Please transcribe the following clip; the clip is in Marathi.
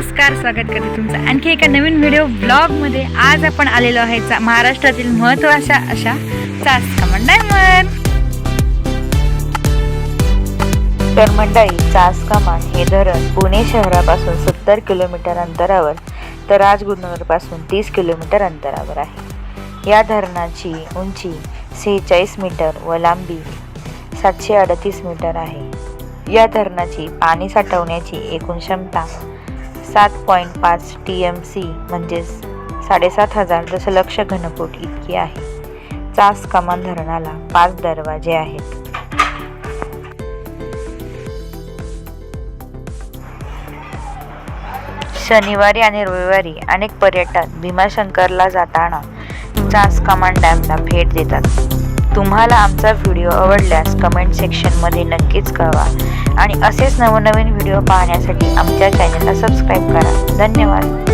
नमस्कार स्वागत करते तुमचं आणखी एका नवीन व्हिडिओ ब्लॉगमध्ये आज आपण आलेलो आहे महाराष्ट्रातील महत्त्वाच्या अशा चास कमान डायमंड तर मंडळी कमांड हे धरण पुणे शहरापासून सत्तर किलोमीटर अंतरावर तर राजगुरुनगरपासून तीस किलोमीटर अंतरावर आहे. या धरणाची उंची सेहेचाळीस मीटर व लांबी सातशे अडतीस मीटर आहे. या धरणाची पाणी साठवण्याची एकूण क्षमता सात पॉईंट पाच टी एम सी म्हणजेच साडेसात हजार दशलक्ष घनफूट इतकी आहे. चास कमान धरणाला पाच दरवाजे आहेत. शनिवारी आणि रविवारी अनेक पर्यटक भीमाशंकरला जाताना चास कमान डॅमला भेट देतात. तुम्हाला आमचा व्हिडिओ आवडल्यास कमेंट सेक्शनमध्ये नक्कीच कळवा. आणि असेच नवनवीन व्हिडिओ पाहण्यासाठी आमच्या चॅनलला सबस्क्राईब करा. धन्यवाद.